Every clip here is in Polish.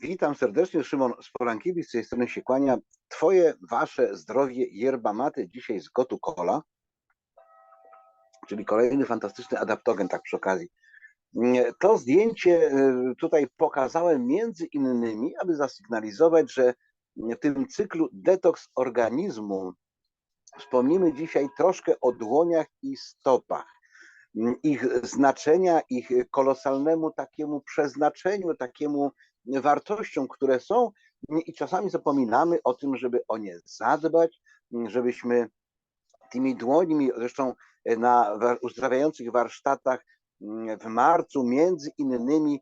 Witam serdecznie, Szymon Sporankiewicz, z tej strony się kłania. Twoje, wasze zdrowie, yerba mate dzisiaj z Gotu Cola, czyli kolejny fantastyczny adaptogen, tak przy okazji. To zdjęcie y, tutaj pokazałem między innymi, aby zasygnalizować, że w tym cyklu detoks organizmu wspomnimy dzisiaj troszkę o dłoniach i stopach ich znaczenia, ich kolosalnemu takiemu przeznaczeniu, takiemu wartościom, które są i czasami zapominamy o tym, żeby o nie zadbać, żebyśmy tymi dłońmi, zresztą na uzdrawiających warsztatach w marcu między innymi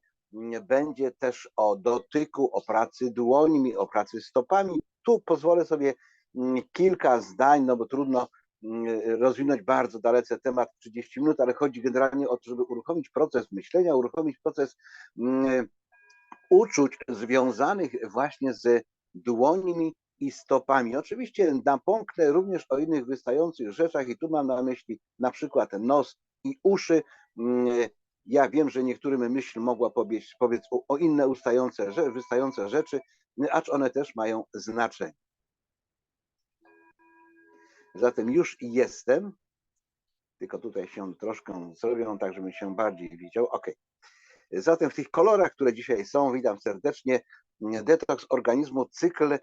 będzie też o dotyku, o pracy dłońmi, o pracy stopami. Tu pozwolę sobie kilka zdań, no bo trudno rozwinąć bardzo dalece temat 30 minut, ale chodzi generalnie o to, żeby uruchomić proces myślenia, uruchomić proces uczuć związanych właśnie z dłońmi i stopami. Oczywiście napomknę również o innych wystających rzeczach i tu mam na myśli na przykład nos i uszy. Ja wiem, że niektórym myśl mogła pobiec, powiedz o inne ustające, wystające rzeczy, acz one też mają znaczenie. Zatem już jestem, tylko tutaj się troszkę zrobią, tak żebym się bardziej widział. Ok. Zatem w tych kolorach, które dzisiaj są, witam serdecznie, detoks organizmu, cykl,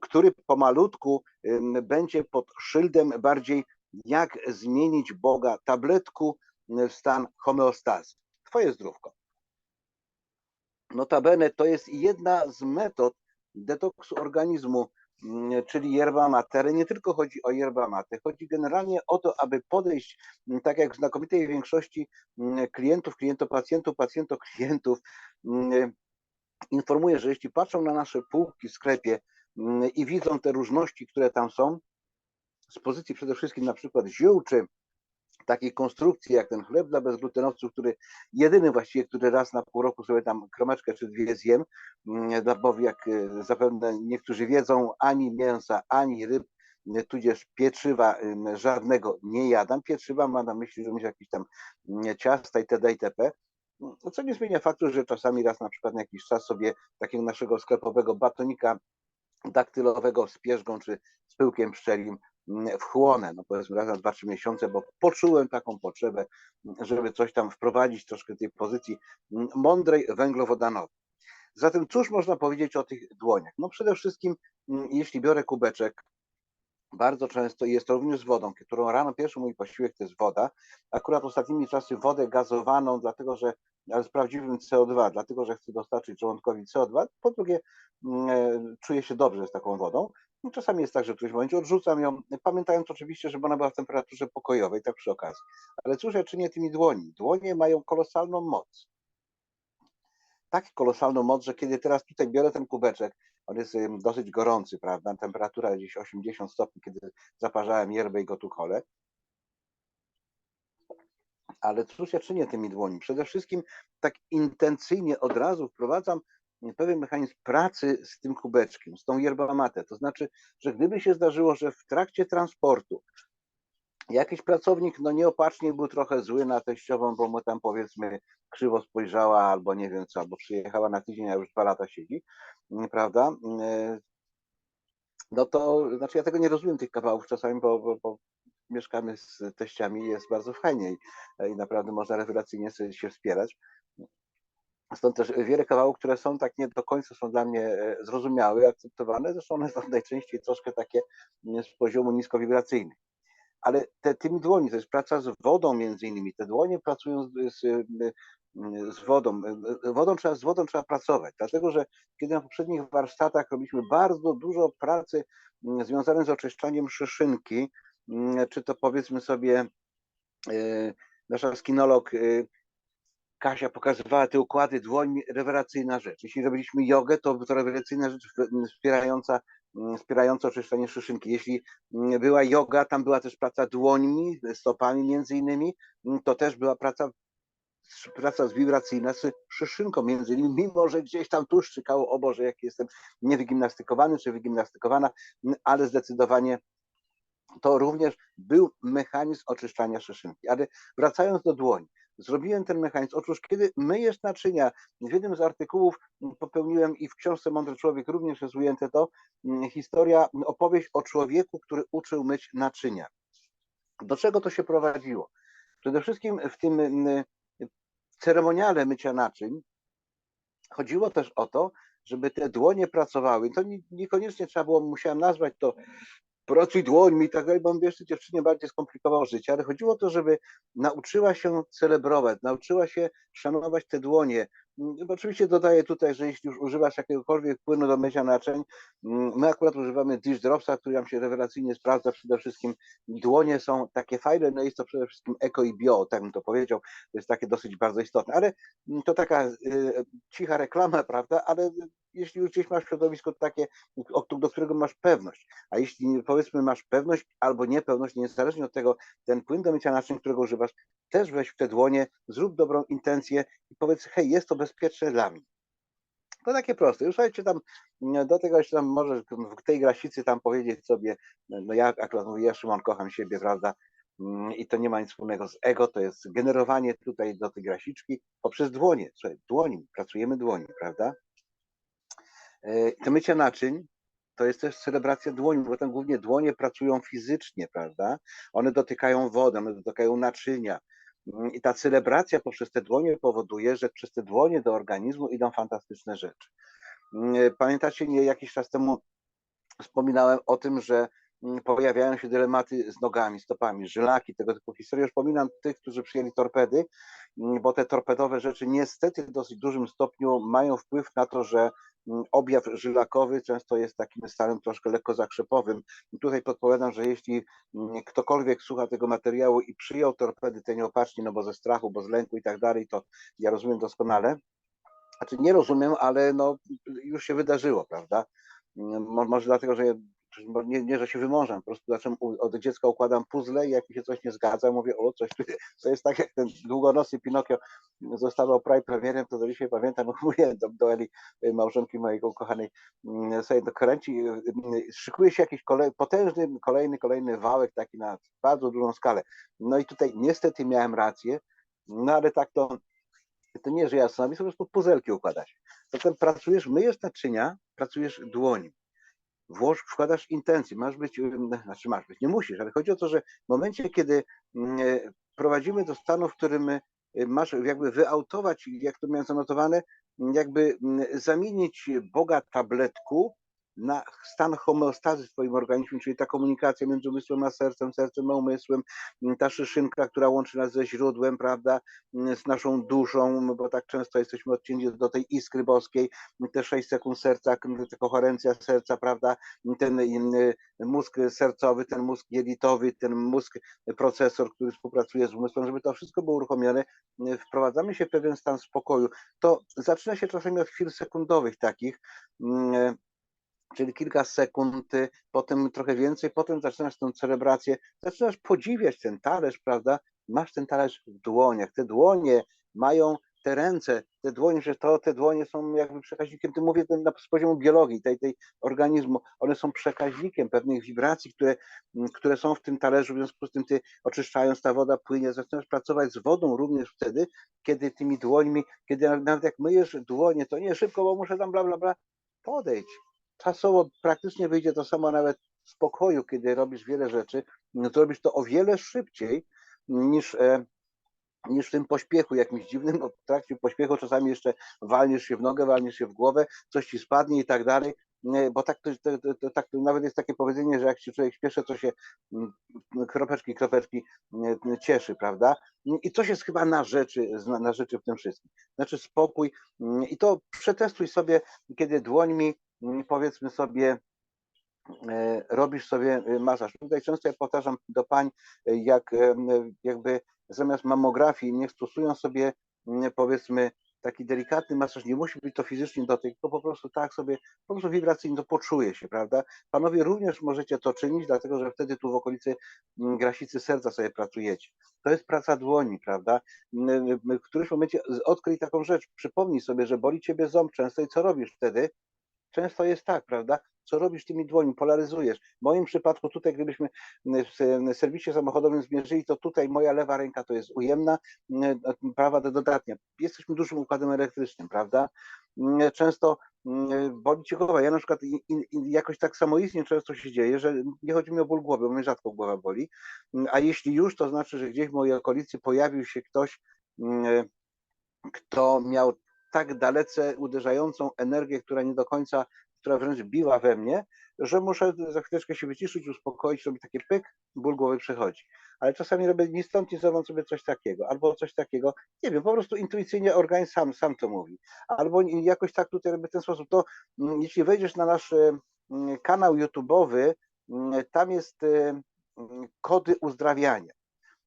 który pomalutku będzie pod szyldem bardziej jak zmienić Boga tabletku w stan homeostazy. Twoje zdrówko. Notabene to jest jedna z metod detoksu organizmu, Mm, czyli yerba mate, nie tylko chodzi o yerba mate, chodzi generalnie o to, aby podejść, mm, tak jak w znakomitej większości mm, klientów, klientopacjentów, pacjentoklientów, informuję, że jeśli patrzą na nasze półki w sklepie i widzą te różności, które tam są, z pozycji przede wszystkim na przykład ziół czy takiej konstrukcji jak ten chleb dla bezglutenowców, który jedyny właściwie, który raz na pół roku sobie tam kromeczkę czy dwie zjem, mm, bo jak e, zapewne niektórzy wiedzą, ani mięsa, ani ryb, e, tudzież pieczywa żadnego nie jadam. Pieczywa ma na myśli również jakieś tam mm, ciasta itd. itp. Mm, co nie zmienia faktu, że czasami raz na przykład na jakiś czas sobie takiego naszego sklepowego batonika daktylowego z pierzgą czy z pyłkiem pszczelim wchłonę, no powiedzmy raz na dwa, trzy miesiące, bo poczułem taką potrzebę, żeby coś tam wprowadzić troszkę tej pozycji mądrej węglowodanowej. Zatem cóż można powiedzieć o tych dłoniach? No przede wszystkim, jeśli biorę kubeczek, bardzo często jest to również z wodą, którą rano pierwszy mój posiłek to jest woda. Akurat ostatnimi czasy wodę gazowaną, dlatego że ale z prawdziwym CO2, dlatego że chcę dostarczyć żołądkowi CO2. Po drugie, e, czuję się dobrze z taką wodą. No, czasami jest tak, że w którymś momencie odrzucam ją, pamiętając oczywiście, żeby ona była w temperaturze pokojowej, tak przy okazji. Ale cóż ja czynię tymi dłoni? Dłonie mają kolosalną moc. Tak kolosalną moc, że kiedy teraz tutaj biorę ten kubeczek, on jest dosyć gorący, prawda? Temperatura gdzieś 80 stopni, kiedy zaparzałem yerbę i gotukole. Ale cóż ja czynię tymi dłoni? Przede wszystkim tak intencyjnie od razu wprowadzam pewien mechanizm pracy z tym kubeczkiem, z tą yerbą mate. To znaczy, że gdyby się zdarzyło, że w trakcie transportu jakiś pracownik no nieopatrznie był trochę zły na teściową, bo mu tam powiedzmy krzywo spojrzała albo nie wiem co, albo przyjechała na tydzień, a już dwa lata siedzi, mm, prawda? Mm, no to znaczy ja tego nie rozumiem tych kawałków czasami, bo, bo, bo mieszkamy z teściami jest bardzo fajnie i, i naprawdę można rewelacyjnie się wspierać. Stąd też wiele kawałów, które są tak nie do końca są dla mnie e, zrozumiałe, akceptowane, zresztą one są najczęściej troszkę takie mm, z poziomu niskowibracyjny. Ale te, tymi dłoni, to jest praca z wodą między innymi, te dłonie pracują z, z, mm, z wodą. E, wodą trzeba, z wodą trzeba pracować, dlatego że kiedy na poprzednich warsztatach robiliśmy bardzo dużo pracy mm, związanej z oczyszczaniem szyszynki, czy to powiedzmy sobie e, nasza skinolog Kasia pokazywała te układy dłońmi, rewelacyjna rzecz. Jeśli robiliśmy jogę, to to rewelacyjna rzecz wspierająca, wspierająca oczyszczenie szyszynki. Jeśli była yoga, tam była też praca dłońmi, stopami między innymi, to też była praca praca wibracyjna z szyszynką między innymi, mimo że gdzieś tam tu szczekało, o Boże, jak jestem niewygimnastykowany czy wygimnastykowana, ale zdecydowanie to również był mechanizm oczyszczania szyszynki. Ale wracając do dłoni, zrobiłem ten mechanizm. Otóż kiedy myjesz naczynia, w jednym z artykułów popełniłem i w książce Mądry Człowiek również jest ujęte to, historia, opowieść o człowieku, który uczył myć naczynia. Do czego to się prowadziło? Przede wszystkim w tym ceremoniale mycia naczyń chodziło też o to, żeby te dłonie pracowały. To niekoniecznie trzeba było, musiałem nazwać to pracuj dłońmi tak bo on wiesz, dziewczynie bardziej skomplikowało życie, ale chodziło o to, żeby nauczyła się celebrować, nauczyła się szanować te dłonie, Mm, oczywiście dodaję tutaj, że jeśli już używasz jakiegokolwiek płynu do mycia naczyń, mm, my akurat używamy dish dropsa, który nam się rewelacyjnie sprawdza. Przede wszystkim dłonie są takie fajne, no jest to przede wszystkim eko i bio, tak bym to powiedział. To jest takie dosyć bardzo istotne, ale to taka y, cicha reklama, prawda? Ale jeśli już gdzieś masz środowisko takie, do którego masz pewność, a jeśli powiedzmy masz pewność albo niepewność, niezależnie od tego, ten płyn do mycia naczyń, którego używasz, też weź w te dłonie, zrób dobrą intencję i powiedz, hej, jest to bezpieczne dla mnie. To takie proste. Już słuchajcie tam, do tego jeszcze tam możesz w tej grasicy tam powiedzieć sobie, no ja akurat mówię, ja Szymon kocham siebie, prawda, mm, i to nie ma nic wspólnego z ego, to jest generowanie tutaj do tej grasiczki poprzez dłonie. Słuchaj, dłoń, pracujemy dłoni, prawda? E, to mycie naczyń to jest też celebracja dłoni, bo tam głównie dłonie pracują fizycznie, prawda? One dotykają wody, one dotykają naczynia, Mm, I ta celebracja poprzez te dłonie powoduje, że przez te dłonie do organizmu idą fantastyczne rzeczy. Mm, pamiętacie, nie jakiś czas temu wspominałem o tym, że pojawiają się dylematy z nogami, stopami, żylaki, tego typu historie. Już wspominam tych, którzy przyjęli torpedy, bo te torpedowe rzeczy niestety w dosyć dużym stopniu mają wpływ na to, że Mm, objaw żylakowy często jest takim stanem troszkę lekko zakrzepowym. I tutaj podpowiadam, że jeśli mm, ktokolwiek słucha tego materiału i przyjął torpedy te nieopatrznie, no bo ze strachu, bo z lęku i tak dalej, to ja rozumiem doskonale. Znaczy nie rozumiem, ale no już się wydarzyło, prawda? Mm, może dlatego, że nie, nie, że się wymążam, po prostu zacząłem od dziecka układam puzzle i jak mi się coś nie zgadza, mówię, o coś, to jest tak jak ten długonosy Pinokio zostawał prawie premierem, to do dzisiaj pamiętam, mówiłem do, do Eli, y, małżonki mojego ukochanej, mm, sobie to kręci, y, y, szykuje się jakiś kolej, potężny, kolejny, kolejny wałek taki na bardzo dużą skalę. No i tutaj niestety miałem rację, no ale tak to to nie, że ja sam, po prostu puzelki układać. Zatem pracujesz, myjesz naczynia, pracujesz dłoni włoż, wkładasz intencję, masz być, znaczy masz być, nie musisz, ale chodzi o to, że w momencie, kiedy mm, e, prowadzimy do stanu, w którym e, masz jakby wyautować, jak to miałem zanotowane, jakby mm, zamienić Boga tabletku na stan homeostazy w Twoim organizmie, czyli ta komunikacja między umysłem a sercem, sercem a umysłem, ta szyszynka, która łączy nas ze źródłem, prawda, z naszą duszą, bo tak często jesteśmy odcięci do tej iskry boskiej, te 6 sekund serca, koherencja serca, prawda, ten mózg sercowy, ten mózg jelitowy, ten mózg procesor, który współpracuje z umysłem, żeby to wszystko było uruchomione, wprowadzamy się w pewien stan spokoju. To zaczyna się czasami od chwil sekundowych takich, czyli kilka sekund, y, potem trochę więcej, potem zaczynasz tę celebrację, zaczynasz podziwiać ten talerz, prawda? Masz ten talerz w dłoniach. Te dłonie mają te ręce, te dłonie, że to te dłonie są jakby przekaźnikiem, ty mówię na, z poziomu biologii, tej, tej organizmu, one są przekaźnikiem pewnych wibracji, które, mm, które są w tym talerzu, w związku z tym ty oczyszczając, ta woda płynie, zaczynasz pracować z wodą również wtedy, kiedy tymi dłońmi, kiedy nawet jak myjesz dłonie, to nie szybko, bo muszę tam bla bla bla, podejdź, czasowo praktycznie wyjdzie to samo nawet w spokoju, kiedy robisz wiele rzeczy, no to robisz to o wiele szybciej niż, e, niż w tym pośpiechu jakimś dziwnym, w trakcie pośpiechu czasami jeszcze walniesz się w nogę, walniesz się w głowę, coś ci spadnie i tak dalej, bo tak, to, to, to, tak nawet jest takie powiedzenie, że jak się człowiek śpieszy, to się mm, kropeczki, kropeczki cieszy, prawda? I coś jest chyba na rzeczy, na rzeczy w tym wszystkim. Znaczy spokój i to przetestuj sobie, kiedy dłońmi Mm, powiedzmy sobie, e, robisz sobie e, masaż. Tutaj często ja powtarzam do pań, e, jak jakby zamiast mamografii niech stosują sobie mm, powiedzmy taki delikatny masaż, nie musi być to fizycznie dotyk, tylko po prostu tak sobie, po prostu wibracyjnie to poczuje się, prawda? Panowie również możecie to czynić, dlatego że wtedy tu w okolicy mm, grasicy serca sobie pracujecie. To jest praca dłoni, prawda? W którymś momencie odkryj taką rzecz, przypomnij sobie, że boli ciebie ząb często i co robisz wtedy? Często jest tak, prawda? co robisz tymi dłońmi, polaryzujesz. W moim przypadku tutaj, gdybyśmy w serwisie samochodowym zmierzyli, to tutaj moja lewa ręka to jest ujemna, prawa to dodatnia. Jesteśmy dużym układem elektrycznym, prawda? Często boli cię głowa. Ja na przykład jakoś tak samoistnie często się dzieje, że nie chodzi mi o ból głowy, bo mnie rzadko głowa boli, a jeśli już, to znaczy, że gdzieś w mojej okolicy pojawił się ktoś, kto miał tak dalece uderzającą energię, która nie do końca, która wręcz biła we mnie, że muszę za chwileczkę się wyciszyć, uspokoić, robić takie pyk, ból głowy przychodzi. Ale czasami robię ni stąd, ni zowąd sobie coś takiego, albo coś takiego, nie wiem, po prostu intuicyjnie organizm sam, sam to mówi. Albo jakoś tak tutaj robię w ten sposób. To mm, jeśli wejdziesz na nasz mm, kanał YouTube'owy, mm, tam jest kody uzdrawiania.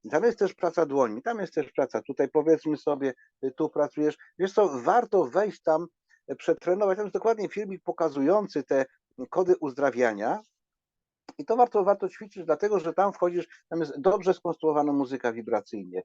Tam jest też praca dłońmi, tam jest też praca. Tutaj powiedzmy sobie, tu pracujesz. Wiesz co, warto wejść tam, e, przetrenować. Tam jest dokładnie filmik pokazujący te kody uzdrawiania. I to warto, warto ćwiczyć, dlatego że tam wchodzisz, tam jest dobrze skonstruowana muzyka wibracyjnie.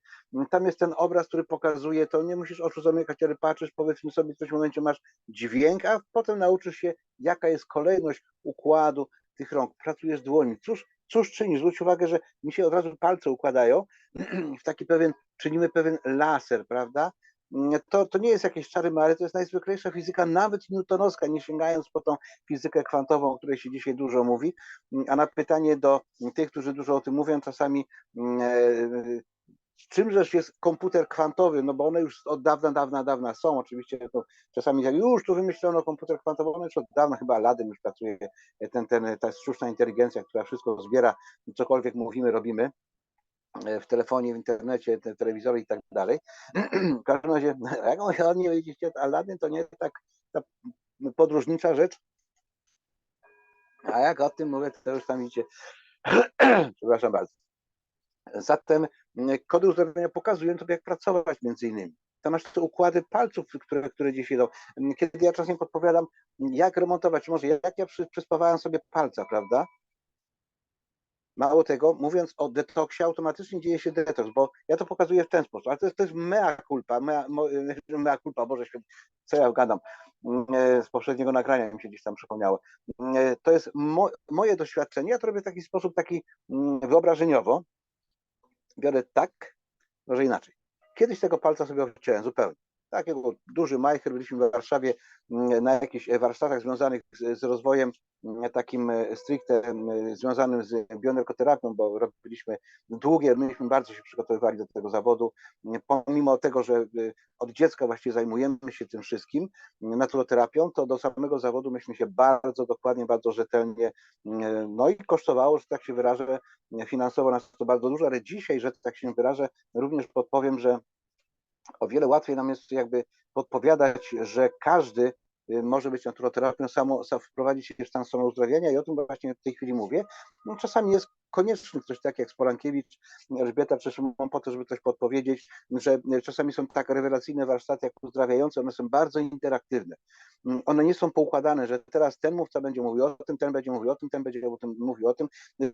Tam jest ten obraz, który pokazuje, to nie musisz oczu zamykać, ale patrzysz, powiedzmy sobie, w którymś momencie masz dźwięk, a potem nauczysz się, jaka jest kolejność układu tych rąk. Pracujesz dłoni. Cóż, cóż czyni? Zwróć uwagę, że mi się od razu palce układają w taki pewien, czynimy pewien laser, prawda? To, to nie jest jakieś czary mary, to jest najzwyklejsza fizyka, nawet newtonowska, nie sięgając po tą fizykę kwantową, o której się dzisiaj dużo mówi. A na pytanie do tych, którzy dużo o tym mówią, czasami e, czymżeż jest komputer kwantowy, no bo one już od dawna, dawna, dawna są, oczywiście to czasami jak już tu wymyślono komputer kwantowy, one już od dawna, chyba Aladdin już pracuje, ten, ten, ta sztuczna inteligencja, która wszystko zbiera, cokolwiek mówimy, robimy e, w telefonie, w internecie, te telewizorze i tak dalej. W każdym razie, jak on nie widzicie, Aladdin to nie tak ta podróżnicza rzecz, a jak o tym mówię, to już tam widzicie, przepraszam bardzo. Zatem mm, kody uzdrawiania pokazują tobie, jak pracować między innymi. Tam masz te układy palców, które, które gdzieś idą. Mm, kiedy ja czasem podpowiadam, jak remontować, może jak ja przyspawałem sobie palca, prawda? Mało tego, mówiąc o detoksie, automatycznie dzieje się detoks, bo ja to pokazuję w ten sposób, ale to jest, to jest mea culpa, mea, mea culpa, Boże Święty, co ja gadam, mm, e, z poprzedniego nagrania mi się gdzieś tam przypomniało. E, to jest mo, moje doświadczenie, ja to robię w taki sposób taki wyobrażeniowo, biorę tak, może inaczej. Kiedyś tego palca sobie odciąłem zupełnie. Takiego duży majcher, byliśmy w Warszawie mm, na jakichś warsztatach związanych z, z rozwojem mm, takim e, stricte mm, związanym z bioenergoterapią, bo robiliśmy długie, myśmy bardzo się przygotowywali do tego zawodu, pomimo tego, że e, od dziecka właściwie zajmujemy się tym wszystkim, naturoterapią, to do samego zawodu myśmy się bardzo dokładnie, bardzo rzetelnie, no i kosztowało, że tak się wyrażę, finansowo nas to bardzo dużo, ale dzisiaj, że tak się wyrażę, również podpowiem, że o wiele łatwiej nam jest jakby podpowiadać, że każdy y, może być naturoterapią, samo, wprowadzić się w stan samouzdrawiania i o tym właśnie w tej chwili mówię. No, czasami jest konieczny ktoś taki jak Sporankiewicz, Elżbieta czy Szymon po to, żeby coś podpowiedzieć, że czasami są tak rewelacyjne warsztaty jak uzdrawiające, one są bardzo interaktywne. One nie są poukładane, że teraz ten mówca będzie mówił o tym, ten będzie mówił o tym, ten będzie o tym, mówił o tym,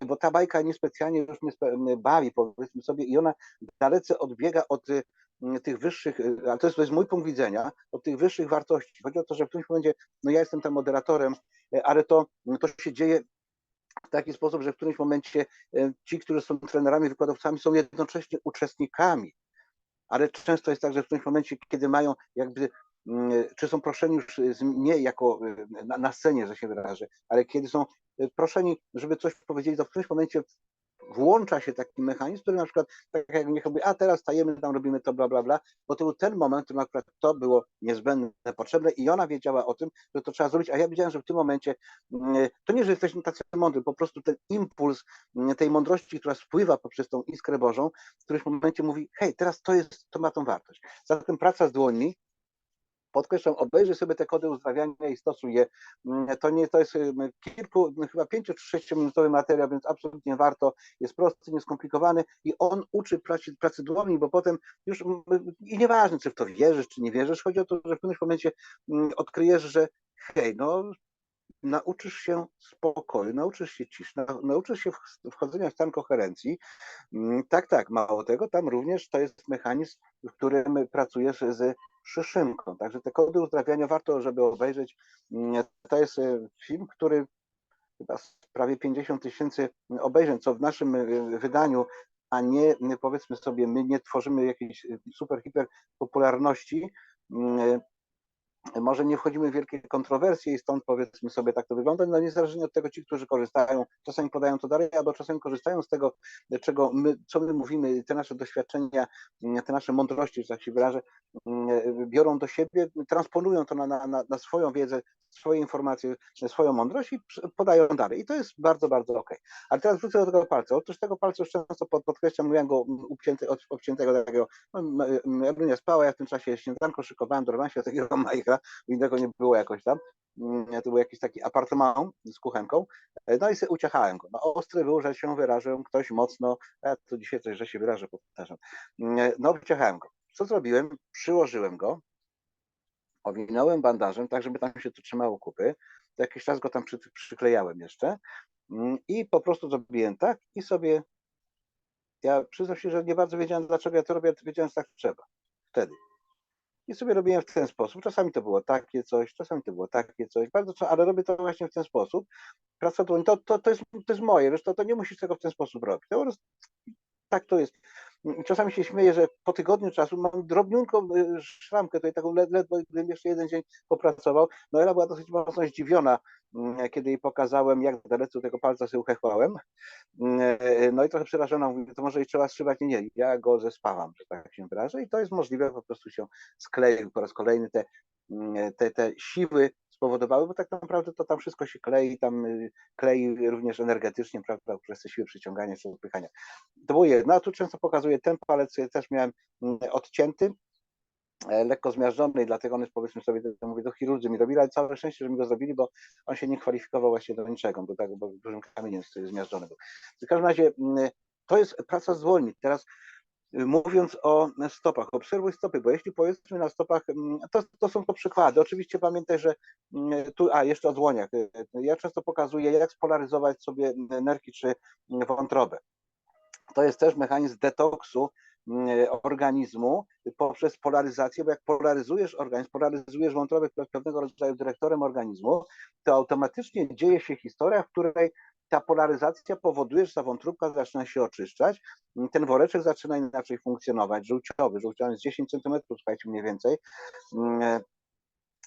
bo ta bajka niespecjalnie już mnie bawi, powiedzmy sobie, i ona dalece odbiega od Mm, tych wyższych, ale to jest, to jest mój punkt widzenia, od tych wyższych wartości. Chodzi o to, że w którymś momencie, no ja jestem tam moderatorem, ale to, to się dzieje w taki sposób, że w którymś momencie y, ci, którzy są trenerami, wykładowcami, są jednocześnie uczestnikami. Ale często jest tak, że w którymś momencie, kiedy mają jakby mm, czy są proszeni już nie jako na, na scenie, że się wyrażę, ale kiedy są proszeni, żeby coś powiedzieli, to w którymś momencie włącza się taki mechanizm, który na przykład, tak jak niech mówi, a teraz stajemy, tam robimy to, bla, bla, bla, bo to był ten moment, w którym akurat to było niezbędne, potrzebne i ona wiedziała o tym, że to trzeba zrobić, a ja wiedziałem, że w tym momencie, mm, to nie, że jesteśmy tacy mądry, po prostu ten impuls mm, tej mądrości, która spływa poprzez tą iskrę Bożą, w którymś momencie mówi, hej, teraz to jest, to ma tą wartość. Zatem praca z dłońmi, podkreślam, obejrzyj sobie te kody uzdrawiania i stosuj je. Mm, to nie to jest kilku, no chyba pięciu czy sześciominutowy materiał, więc absolutnie warto. Jest prosty, nieskomplikowany i on uczy pracy, pracy dłoni, bo potem już i nieważne, czy w to wierzysz, czy nie wierzysz, chodzi o to, że w którymś momencie mm, odkryjesz, że hej, no nauczysz się spokoju, nauczysz się ciszy, nauczysz się wchodzenia w stan koherencji. Mm, tak, tak, mało tego, tam również to jest mechanizm, w którym pracujesz z szyszynką. Także te kody uzdrawiania warto, żeby obejrzeć. Mm, to jest e, film, który chyba prawie 50 tysięcy obejrzeń, co w naszym y, wydaniu, a nie powiedzmy sobie, my nie tworzymy jakiejś y, super, hiper popularności, y, może nie wchodzimy w wielkie kontrowersje i stąd powiedzmy sobie tak to wygląda, no niezależnie od tego ci, którzy korzystają, czasami podają to dalej, albo czasami korzystają z tego, czego my, co my mówimy, te nasze doświadczenia, te nasze mądrości, że tak się wyrażę, biorą do siebie, transponują to na, na, na swoją wiedzę, swoje informacje, swoją mądrość i podają dalej. I to jest bardzo, bardzo okej. Okay. Ale teraz wrócę do tego palca. Otóż tego palca już często podkreślam, mówiłem go ucięty, obciętego takiego, no, Ewelina spała, ja w tym czasie śniadanko szykowałem, dorwałem się do takiego majka, innego nie było jakoś tam. To był jakiś taki apartament z kuchenką. No i sobie uciechałem go. No ostry był, że się wyrażę, ktoś mocno, ja tu dzisiaj coś, że się wyrażę, powtarzam. No uciechałem go. Co zrobiłem? Przyłożyłem go, owinąłem bandażem, tak żeby tam się to trzymało kupy. To jakiś czas go tam przy, przyklejałem jeszcze i po prostu zrobiłem tak i sobie, ja przyznam się, że nie bardzo wiedziałem dlaczego ja to robię, wiedziałem, że tak trzeba. Wtedy. I sobie robiłem w ten sposób. Czasami to było takie coś, czasami to było takie coś, bardzo, ale robię to właśnie w ten sposób. Praca dłoń, to, to, to, jest, to jest moje, wiesz, to, to nie musisz tego w ten sposób robić. To po prostu, tak to jest. Czasami się śmieję, że po tygodniu czasu mam drobniunką y, szramkę, tutaj taką ledwo, gdybym jeszcze jeden dzień popracował. No Ela była dosyć mocno zdziwiona, mm, kiedy jej pokazałem, jak daleko tego palca sobie uchechłałem. Mm, no i trochę przerażona, mówię, to może i trzeba strzybać. Nie, nie, ja go zespawam, że tak się wyrażę i to jest możliwe, po prostu się skleił po raz kolejny te, mm, te, te siły spowodowały, bo tak naprawdę to tam wszystko się klei, tam y, klei również energetycznie, prawda, przez te siły przyciągania czy odpychania. To było jedno, a tu często pokazuję ten palec, ja też miałem mm, odcięty, e, lekko zmiażdżony dlatego on jest powiedzmy sobie, to mówię, do chirurdzy mi robili, ale całe szczęście, że mi go zrobili, bo on się nie kwalifikował właśnie do niczego, bo, tak, bo dużym kamieniem jest zmiażdżony był. W każdym razie mm, to jest praca zwolnić. Teraz Mówiąc o stopach, obserwuj stopy, bo jeśli powiedzmy na stopach, mm, to, to są to przykłady. Oczywiście pamiętaj, że mm, tu, a jeszcze o dłoniach. Ja często pokazuję, jak spolaryzować sobie nerki czy wątrobę. To jest też mechanizm detoksu mm, organizmu poprzez polaryzację, bo jak polaryzujesz organizm, polaryzujesz wątrobę, która jest pewnego rodzaju dyrektorem organizmu, to automatycznie dzieje się historia, w której ta polaryzacja powoduje, że ta wątróbka zaczyna się oczyszczać, ten woreczek zaczyna inaczej funkcjonować, żółciowy, żółciowy jest 10 cm, słuchajcie mniej więcej,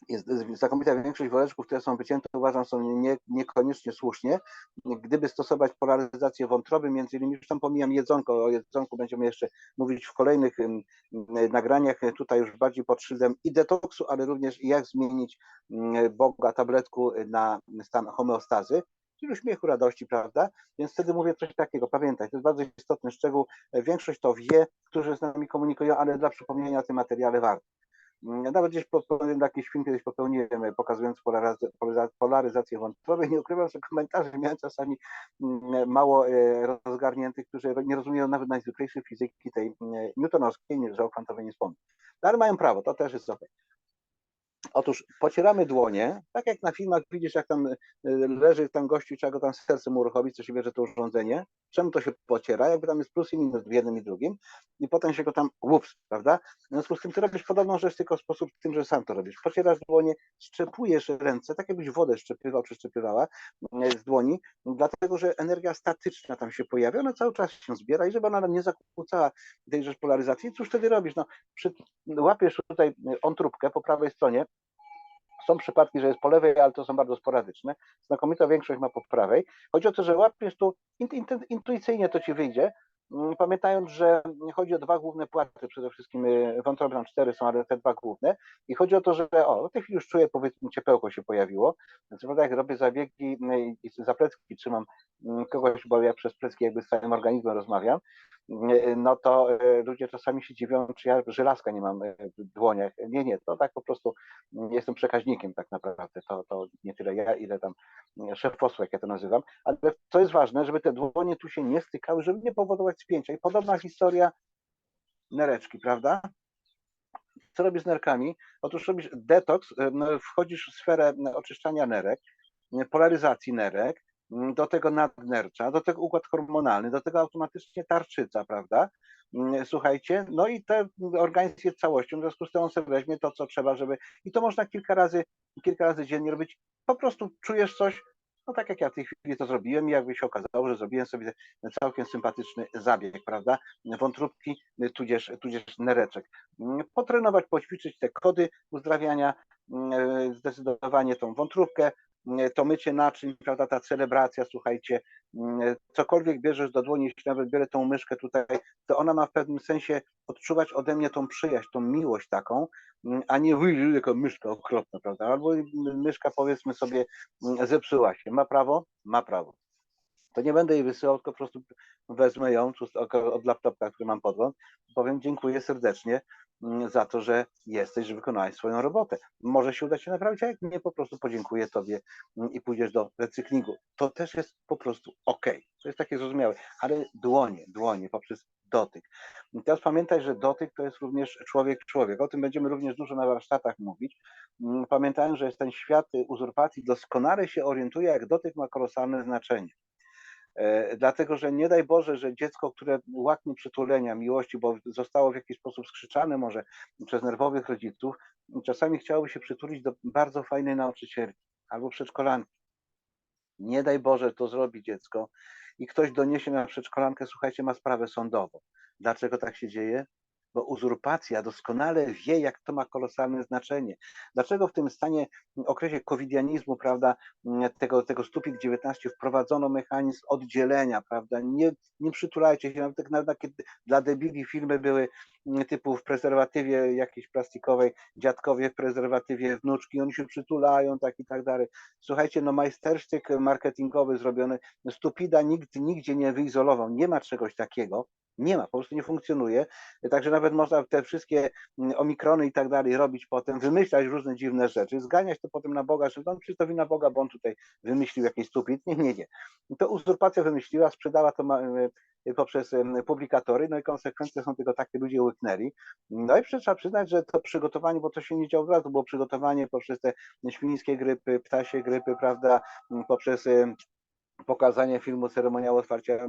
jest znakomita większość woreczków, które są wycięte, uważam, są nie, niekoniecznie słusznie. Gdyby stosować polaryzację wątroby, między innymi, już tam pomijam jedzonko, o jedzonku będziemy jeszcze mówić w kolejnych nagraniach, tutaj już bardziej pod szyldem i detoksu, ale również jak zmienić boga tabletku na stan homeostazy chwili śmiechu, radości, prawda? Więc wtedy mówię coś takiego, pamiętaj, to jest bardzo istotny szczegół, większość to wie, którzy z nami komunikują, ale dla przypomnienia tym materiale warto. Mm, nawet gdzieś popełniłem jakiś film, kiedyś popełniłem, pokazując polaryzację wątroby. Nie ukrywam, że komentarze miałem czasami mm, mało e, rozgarniętych, którzy nie rozumieją nawet najzwyklejszej fizyki tej mm, newtonowskiej, że o kwantowej nie wspomnę. Ale mają prawo, to też jest ok. Otóż pocieramy dłonie, tak jak na filmach widzisz, jak tam y, leży tam gościu, trzeba go tam sercem uruchomić, co się bierze to urządzenie. Czemu to się pociera? Jakby tam jest plus i minus w jednym i drugim i potem się go tam łups, prawda? W związku z tym ty robisz podobną rzecz, tylko w sposób tym, że sam to robisz. Pocierasz dłonie, szczepujesz ręce, tak jakbyś wodę szczepywał czy szczepywała y, z dłoni, dlatego że energia statyczna tam się pojawia, ona cały czas się zbiera i żeby ona nie zakłócała tejże polaryzacji, cóż wtedy robisz? No, przy, łapiesz tutaj on trubkę po prawej stronie, są przypadki, że jest po lewej, ale to są bardzo sporadyczne. Znakomita większość ma po prawej. Chodzi o to, że łapiesz tu, intuicyjnie to ci wyjdzie, mm, pamiętając, że chodzi o dwa główne płaty, przede wszystkim y, wątroby tam cztery są, ale te dwa główne i chodzi o to, że o, w tej chwili już czuję, powiedzmy, ciepełko się pojawiło, więc prawda, jak robię zabiegi y, i za plecki trzymam mm, kogoś, bo ja przez plecki jakby z całym organizmem rozmawiam, no to e, ludzie czasami się dziwią, czy ja żelazka nie mam e, w dłoniach. Nie, nie, to tak po prostu jestem przekaźnikiem tak naprawdę. To, to nie tyle ja, ile tam szef posła, jak ja to nazywam. Ale co jest ważne, żeby te dłonie tu się nie stykały, żeby nie powodować spięcia. I podobna historia nereczki, prawda? Co robisz z nerkami? Otóż robisz detoks, wchodzisz w sferę oczyszczania nerek, polaryzacji nerek, Mm, do tego nadnercza, do tego układ hormonalny, do tego automatycznie tarczyca, prawda? Mm, słuchajcie, no i ten organizm jest całością, w związku z tym on sobie weźmie to, co trzeba, żeby. I to można kilka razy, kilka razy dziennie robić. Po prostu czujesz coś, no tak jak ja w tej chwili to zrobiłem i jakby się okazało, że zrobiłem sobie całkiem sympatyczny zabieg, prawda, wątróbki, tudzież, tudzież nereczek. Potrenować, poćwiczyć te kody uzdrawiania, zdecydowanie tą wątróbkę, to mycie naczyń, prawda, ta celebracja, słuchajcie, cokolwiek bierzesz do dłoni, jeśli nawet biorę tą myszkę tutaj, to ona ma w pewnym sensie odczuwać ode mnie tą przyjaźń, tą miłość taką, a nie wyjść jako myszka okropna, prawda, albo myszka powiedzmy sobie zepsuła się. Ma prawo? Ma prawo. To nie będę jej wysyłał, tylko po prostu wezmę ją od laptopa, który mam podgląd, powiem dziękuję serdecznie, Mm, za to, że jesteś, że wykonałeś swoją robotę. Może się uda się naprawić, a jak nie, po prostu podziękuję Tobie mm, i pójdziesz do recyklingu. To też jest po prostu ok. To jest takie zrozumiałe, ale dłonie, dłonie poprzez dotyk. Teraz pamiętaj, że dotyk to jest również człowiek-człowiek. O tym będziemy również dużo na warsztatach mówić. Mm, pamiętałem, że jest ten świat uzurpacji doskonale się orientuje, jak dotyk ma kolosalne znaczenie. E, dlatego że nie daj Boże, że dziecko, które łaknie przytulenia, miłości, bo zostało w jakiś sposób skrzyczane może przez nerwowych rodziców, czasami chciałoby się przytulić do bardzo fajnej nauczycielki albo przedszkolanki. Nie daj Boże, to zrobi dziecko i ktoś doniesie na przedszkolankę, słuchajcie, ma sprawę sądową. Dlaczego tak się dzieje? Bo uzurpacja doskonale wie, jak to ma kolosalne znaczenie. Dlaczego w tym stanie, okresie covidianizmu, prawda, tego, tego stupik 19 wprowadzono mechanizm oddzielenia, prawda, nie, nie przytulajcie się, nawet, nawet kiedy dla debili filmy były typu w prezerwatywie jakiejś plastikowej, dziadkowie w prezerwatywie wnuczki, oni się przytulają, tak i tak dalej. Słuchajcie, no majstersztyk marketingowy zrobiony, stupida nikt nigdzie nie wyizolował, nie ma czegoś takiego, nie ma, po prostu nie funkcjonuje. Także nawet można te wszystkie mm, omikrony i tak dalej robić potem, wymyślać różne dziwne rzeczy, zganiać to potem na Boga, że no, przecież to wina Boga, bo on tutaj wymyślił jakiś stupid. Nie, nie, nie. To uzurpacja wymyśliła, sprzedała to y, poprzez publikatory, no i konsekwencje są tego takie, ludzie łyknęli. No i trzeba przyznać, że to przygotowanie, bo to się nie działo od razu, było przygotowanie poprzez te świńskie grypy, ptasie grypy, prawda, poprzez pokazanie filmu ceremoniału otwarcia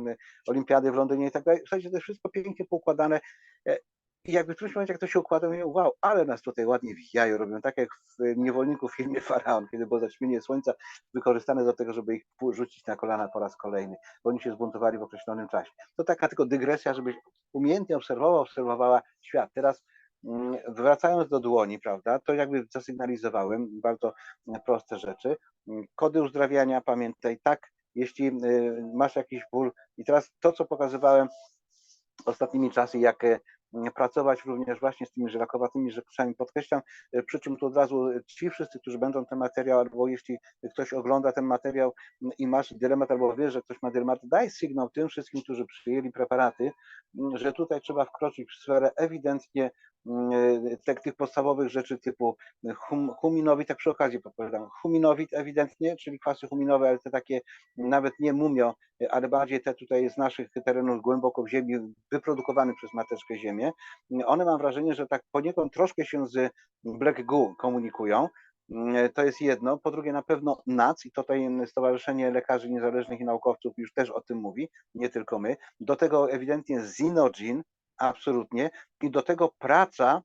olimpiady w Londynie i tak dalej. Słuchajcie, to jest wszystko pięknie poukładane. E, I jakby w którymś momencie, jak to się układa, mówię, wow, ale nas tutaj ładnie wijają, robią tak jak w Niewolniku w filmie Faraon, kiedy było zaćmienie słońca wykorzystane do tego, żeby ich rzucić na kolana po raz kolejny, bo oni się zbuntowali w określonym czasie. To taka tylko dygresja, żebyś umiejętnie obserwował, obserwowała świat. Teraz mm, wracając do dłoni, prawda, to jakby zasygnalizowałem bardzo proste rzeczy. Kody uzdrawiania, pamiętaj, tak jeśli y, masz jakiś ból. I teraz to, co pokazywałem ostatnimi czasy, jak y, pracować również właśnie z tymi żelakowatymi rzeczami. Podkreślam, y, przy czym tu od razu ci wszyscy, którzy będą ten materiał, albo jeśli ktoś ogląda ten materiał i masz dylemat, albo wiesz, że ktoś ma dylemat, daj sygnał tym wszystkim, którzy przyjęli preparaty, że tutaj trzeba wkroczyć w sferę ewidentnie tych podstawowych rzeczy typu hum, huminowit, tak przy okazji podpowiadam, huminowit ewidentnie, czyli kwasy huminowe, ale te takie nawet nie mumio, ale bardziej te tutaj z naszych terenów głęboko w ziemi, wyprodukowane przez mateczkę ziemię, one mam wrażenie, że tak poniekąd troszkę się z Black Goo komunikują, to jest jedno. Po drugie, na pewno NAC i tutaj Stowarzyszenie Lekarzy Niezależnych i Naukowców już też o tym mówi, nie tylko my. Do tego ewidentnie Zinogin, absolutnie. I do tego praca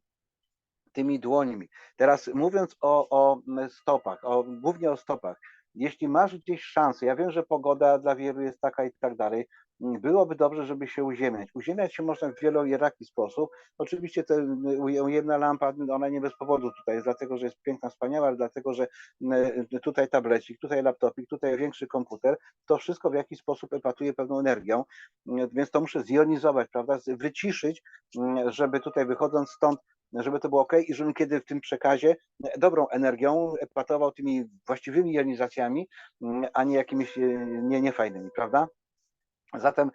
tymi dłońmi. Teraz mówiąc o, o stopach, o, głównie o stopach, jeśli masz gdzieś szansę, ja wiem, że pogoda dla wielu jest taka i tak dalej, byłoby dobrze, żeby się uziemiać. Uziemiać się można w wielojaki sposób. Oczywiście ta ujemna lampa, ona nie bez powodu tutaj jest, dlatego że jest piękna, wspaniała, ale dlatego, że tutaj tablecik, tutaj laptopik, tutaj większy komputer, to wszystko w jakiś sposób epatuje pewną energią, więc to muszę zjonizować, prawda, wyciszyć, żeby tutaj wychodząc stąd żeby to było ok i żebym kiedy w tym przekazie dobrą energią epatował tymi właściwymi jonizacjami, a nie jakimiś e, nie, niefajnymi, prawda? Zatem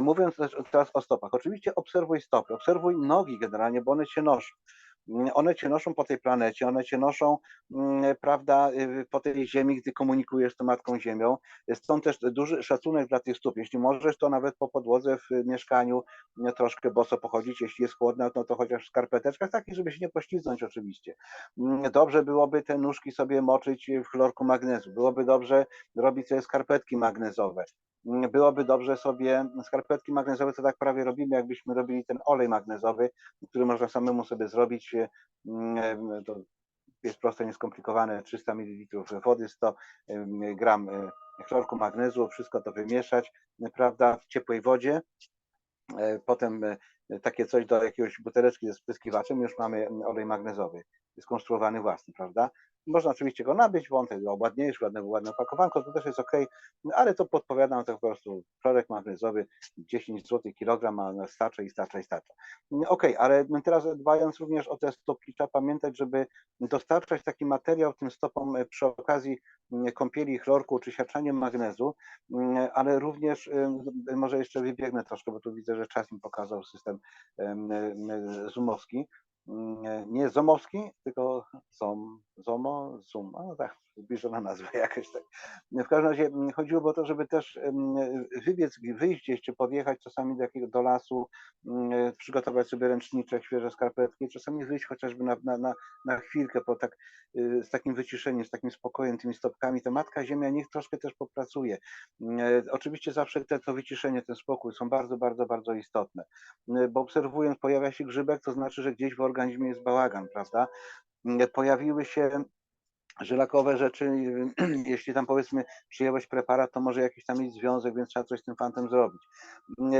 mówiąc teraz o stopach, oczywiście obserwuj stopy, obserwuj nogi generalnie, bo one się noszą. Mm, one cię noszą po tej planecie, one cię noszą, mm, prawda, y, po tej ziemi, gdy komunikujesz z tą Matką Ziemią. Stąd też duży szacunek dla tych stóp. Jeśli możesz, to nawet po podłodze w mieszkaniu mm, troszkę boso pochodzić. Jeśli jest chłodno, no to chociaż w skarpeteczkach, takich, żeby się nie poślizgnąć oczywiście. Dobrze byłoby te nóżki sobie moczyć w chlorku magnezu. Byłoby dobrze robić sobie skarpetki magnezowe byłoby dobrze sobie skarpetki magnezowe, to tak prawie robimy, jakbyśmy robili ten olej magnezowy, który można samemu sobie zrobić. To jest proste, nieskomplikowane, 300 ml wody, 100 gram chlorku, magnezu, wszystko to wymieszać, prawda, w ciepłej wodzie. E, Potem e, takie coś do jakiegoś buteleczki ze spryskiwaczem, już mamy olej magnezowy, skonstruowany własny, prawda? Można oczywiście go nabyć, bo on wtedy ładniejszy, ładne, ładne opakowanko, to też jest ok, ale to podpowiadam, to po prostu chlorek magnezowy 10 zł kilogram, a starcza i starcza i starcza. Ok, ale teraz dbając również o te stopki, trzeba pamiętać, żeby dostarczać taki materiał tym stopom e, przy okazji m, kąpieli chlorku czy siaczaniem magnezu, m, ale również może jeszcze wybiegnę troszkę, bo tu widzę, że czas mi pokazał system em, em, zoomowski. Mm, Nie zomowski, tylko zom, zomo, zoom, no tak, zbliżona nazwa jakaś tak. W każdym razie mm, chodziło o to, żeby też em, wybiec, wyjść gdzieś, czy podjechać czasami do jakiego do lasu, mm, przygotować sobie ręczniczek, świeże skarpetki, czasami wyjść chociażby na, na, na, na chwilkę, po tak, y, z takim wyciszeniem, z takim spokojem, tymi stopkami, to Matka Ziemia niech troszkę też popracuje. Mm, Oczywiście zawsze te, to wyciszenie, ten spokój są bardzo, bardzo, bardzo istotne, bo obserwując pojawia się grzybek, to znaczy, że gdzieś w organizmie jest bałagan, prawda? Pojawiły się żelakowe rzeczy, jeśli tam powiedzmy przyjęłeś preparat, to może jakiś tam mieć związek, więc trzeba coś z tym fantem zrobić.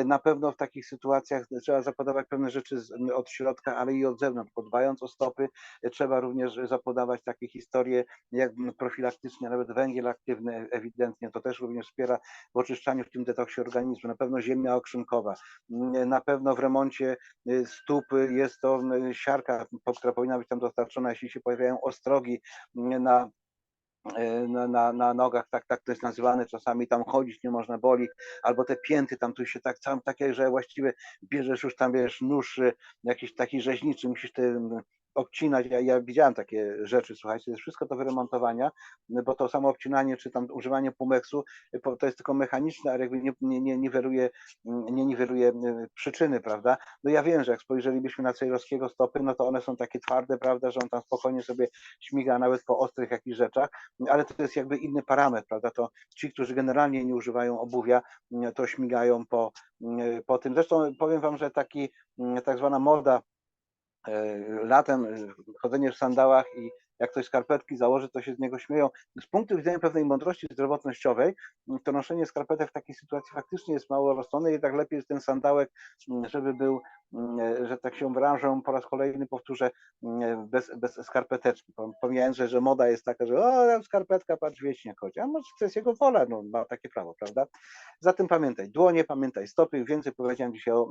Na pewno w takich sytuacjach trzeba zapodawać pewne rzeczy od środka, ale i od zewnątrz. Podbając o stopy, trzeba również zapodawać takie historie jak profilaktycznie, nawet węgiel aktywny ewidentnie, to też również wspiera w oczyszczaniu w tym detoksie organizmu. Na pewno ziemia okrzynkowa, na pewno w remoncie stóp jest to siarka, która powinna być tam dostarczona, jeśli się pojawiają ostrogi na, e, na, na, na nogach, tak, tak to jest nazywane, czasami tam chodzić nie można, boli, albo te pięty tam tu się tak, tam takie, że właściwie bierzesz już tam, wiesz, nóż y, jakiś taki rzeźniczy, musisz te obcinać, ja, ja widziałem takie rzeczy, słuchajcie, to jest wszystko do wyremontowania, bo to samo obcinanie, czy tam używanie pumeksu, y, to jest tylko mechaniczne, ale jakby nie, nie, nie niweluje, nie niweluje y, przyczyny, prawda? No ja wiem, że jak spojrzelibyśmy na Cejrowskiego stopy, no to one są takie twarde, prawda, że on tam spokojnie sobie śmiga nawet po ostrych jakichś rzeczach, ale to jest jakby inny parametr, prawda, to ci, którzy generalnie nie używają obuwia, mm, to śmigają po, mm, po tym. Zresztą powiem wam, że taki tak zwana moda latem, e, chodzenie w sandałach i jak ktoś skarpetki założy, to się z niego śmieją. Z punktu widzenia pewnej mądrości zdrowotnościowej, m, to noszenie skarpetek w takiej sytuacji faktycznie jest mało rozsądne tak lepiej jest ten sandałek, m, żeby był, że tak się wyrażę, po raz kolejny powtórzę, m, bez, bez skarpeteczki. Pom- Pomijając, że, że moda jest taka, że o, tam skarpetka, patrz, wieśniak chodzi. A może to jest jego wola, no ma takie prawo, prawda? Zatem pamiętaj, dłonie, pamiętaj stopy, więcej powiedziałem dzisiaj o,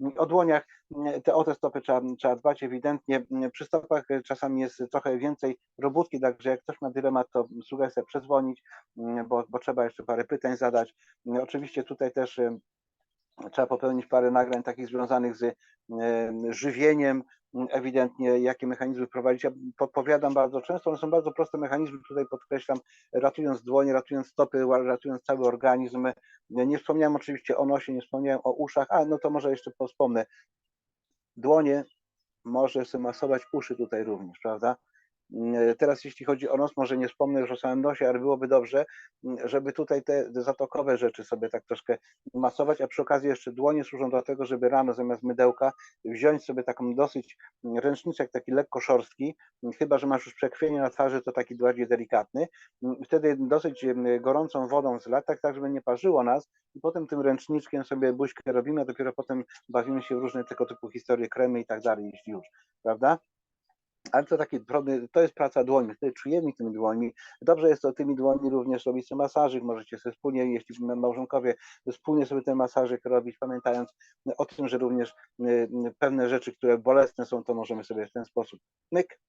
m, o dłoniach, te o te stopy trzeba, trzeba dbać ewidentnie. Przy stopach e, czasami jest trochę więcej robótki, także jak ktoś ma dylemat, to sugestia przedzwonić, m, bo, bo trzeba jeszcze parę pytań zadać. Oczywiście tutaj też trzeba popełnić parę nagrań takich związanych z em, żywieniem, ewidentnie jakie mechanizmy wprowadzić. Ja podpowiadam bardzo często, one są bardzo proste mechanizmy, tutaj podkreślam, ratując dłonie, ratując stopy, ratując cały organizm. Nie wspomniałem oczywiście o nosie, nie wspomniałem o uszach, a no to może jeszcze wspomnę. Dłonie może sobie masować uszy tutaj również, prawda? Mm, Teraz jeśli chodzi o nos, może nie wspomnę już o samym nosie, ale byłoby dobrze, mm, żeby tutaj te zatokowe rzeczy sobie tak troszkę masować, a przy okazji jeszcze dłonie służą do tego, żeby rano zamiast mydełka wziąć sobie taką dosyć mm, ręczniczek taki lekko szorstki, chyba, że masz już przekrwienie na twarzy, to taki bardziej delikatny, wtedy dosyć gorącą wodą zlać, tak, tak żeby nie parzyło nas i potem tym ręczniczkiem sobie buźkę robimy, a dopiero potem bawimy się w różne tego typu historie, kremy i tak dalej, jeśli już, prawda? Ale to taki drobny, to jest praca dłońmi, wtedy czujemy tymi dłońmi. Dobrze jest to tymi dłońmi również robić sobie masażyk, możecie sobie wspólnie, jeśli małżonkowie, wspólnie sobie ten masażyk robić, pamiętając o tym, że również y, y, pewne rzeczy, które bolesne są, to możemy sobie w ten sposób myk,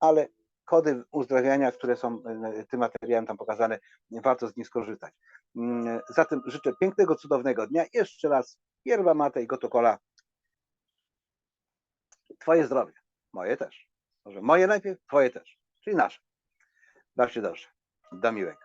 ale kody uzdrawiania, które są y, tym materiałem tam pokazane, warto z nich skorzystać. Mm, Zatem życzę pięknego, cudownego dnia. Jeszcze raz yerba mate i gotokola. Twoje zdrowie. Moje też. Może moje najpierw, twoje też. Czyli nasze. Baw się dobrze. Do miłego.